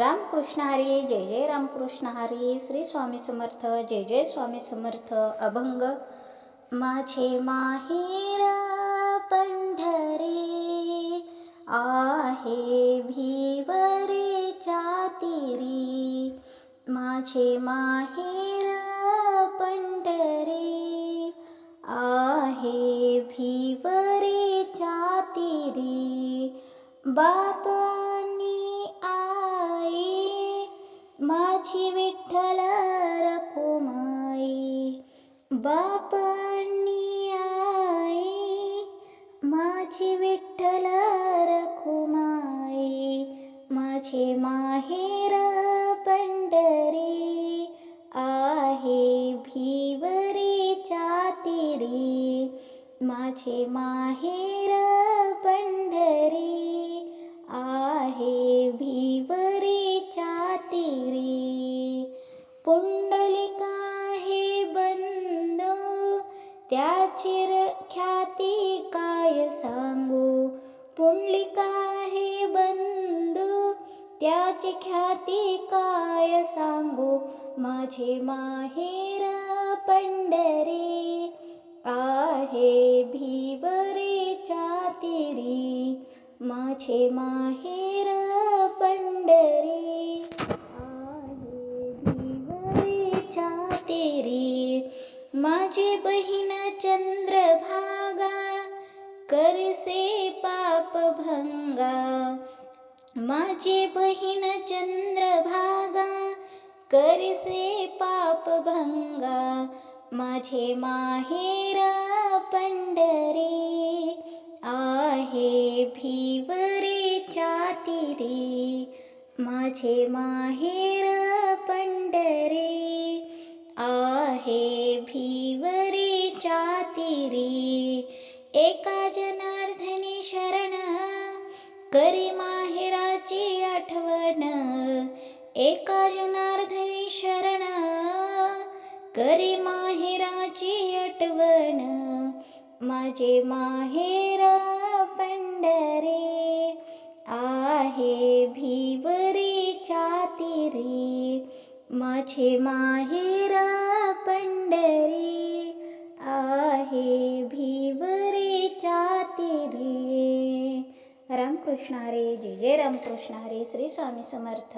रामकृष्ण हरी जय जय रामकृष्ण हरी श्री स्वामी समर्थ, जय जय स्वामी समर्थ, अभंग। माझे माहेर पंढरे, आहे भिवरे तीरी माझे माहेर पंढरे, आहे भिवरे तीरी बाप माझी विठ्ठल रखुमाई बापांनी आई माझी विठ्ठल रखुमाई माझे माहेर पंढरी आहे भिवरे चातिरी माझे माहेर पंढरी त्याची ख्याती काय सांगू पुंडलिका हे बंद त्याची ख्याती काय सांगू माझे माहेर पंढरे, आहे भिवरे चातिरी माझे माहेर पंढरी माझी बहीण चंद्रभागा करसे पाप भंगा. माझी बहीण चंद्रभागा करसे पाप भंगा. माझे माहेर पंढरे, आहे भिवरे चातिरे माझे माहेर चातिरी एका जनार्दनी शरण, करी माहेराची आठवण। एका जनार्दनी शरण, करी माहेराची आठवण। माझे माहेर पंढरे, आहे भीवरी चातिरी माझे माहेर पंढरी। आहे भिवरे चातिरी रामकृष्ण हरे जय जय रामकृष्ण हरे श्री स्वामी समर्थ.